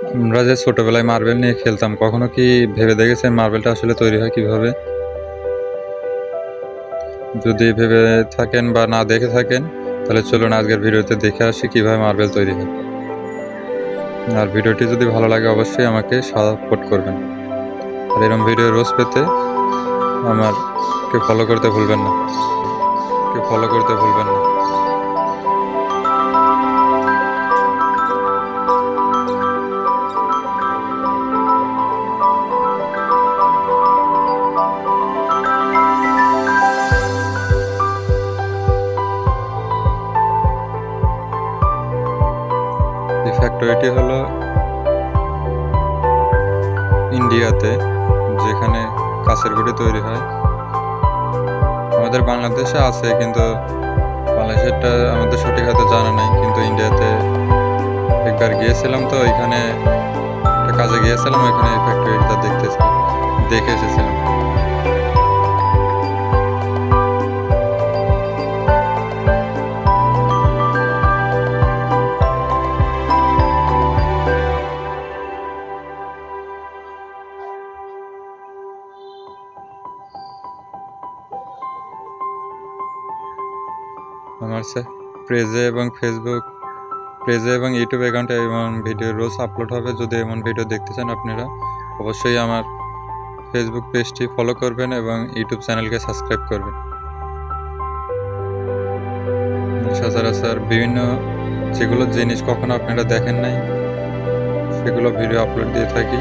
আমরা যে ছোটোবেলায় মার্বেল নিয়ে খেলতাম, কখনো কি ভেবে দেখেছেন মার্বেলটা আসলে তৈরি হয় কীভাবে? যদি ভেবে থাকেন বা না দেখে থাকেন, তাহলে চলুন আজকের ভিডিওতে দেখে আসি কীভাবে মার্বেল তৈরি হয়। আর ভিডিওটি যদি ভালো লাগে, অবশ্যই আমাকে সাপোর্ট করবেন। আর এরকম ভিডিও রোজ পেতে আমারকে ফলো করতে ভুলবেন না। কে ফলো করতে ভুলবেন না। এই ফ্যাক্টরিটি হলো ইন্ডিয়াতে যেখানে কাঁচের গুঁড়ি তৈরি হয়। আমাদের বাংলাদেশে আছে, কিন্তু বাংলাদেশেরটা আমাদের সঠিক হয়তো জানা নেই, কিন্তু ইন্ডিয়াতে একবার গিয়েছিলাম তো ওইখানে, একটা কাজে গিয়েছিলাম, ওইখানে এই ফ্যাক্টরিটা দেখতেছিলাম দেখে এসেছিলাম। আমার পেজে এবং ফেসবুক পেজে এবং ইউটিউব অ্যাকাউন্টে এমন ভিডিও রোজ আপলোড হবে। যদি এমন ভিডিও দেখতে চান আপনারা, অবশ্যই আমার ফেসবুক পেজটি ফলো করবেন এবং ইউটিউব চ্যানেলকে সাবস্ক্রাইব করবেন। সচরাচর বিভিন্ন যেগুলো জিনিস কখনো আপনারা দেখেন নাই, সেগুলো ভিডিও আপলোড দিয়ে থাকি।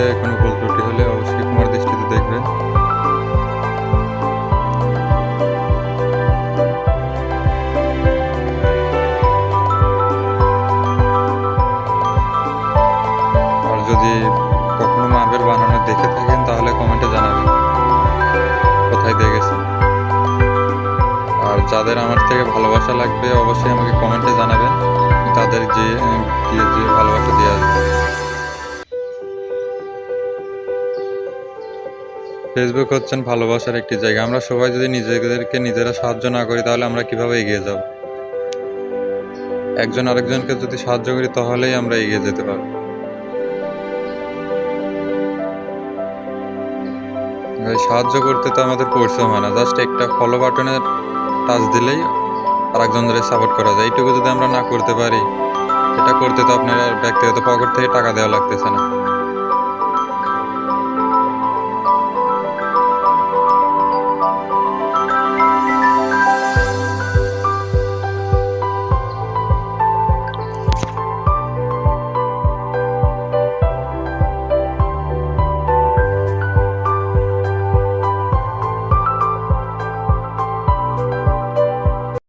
মধ্যে কোনো ভুল ত্রুটি হলে অবশ্যই কুমার দৃষ্টিতে দেখবেন। আর যদি কখনো মার্বেল বানানো দেখে থাকেন, তাহলে কমেন্টে জানাবেন কোথায় দেখেছেন। আর যাদের আমার থেকে ভালোবাসা লাগবে, অবশ্যই আমাকে কমেন্টে জানাবেন। তাদের যে ফেসবুক হচ্ছেন ভালোবাসার একটি জায়গা। আমরা সবাই যদি নিজেদেরকে নিজেরা সাহায্য না করি, তাহলে আমরা কীভাবে এগিয়ে যাব? একজন আরেকজনকে যদি সাহায্য করি, তাহলেই আমরা এগিয়ে যেতে পারব। সাহায্য করতে তো আমাদের পরিশ্রম হয় না। জাস্ট একটা ফলো বাটনে টাচ দিলেই আরেকজনদের সাপোর্ট করা যায়। এইটুকু যদি আমরা না করতে পারি, এটা করতে তো আপনার ব্যক্তিগত পকেট থেকে টাকা দেওয়া লাগতেছে না।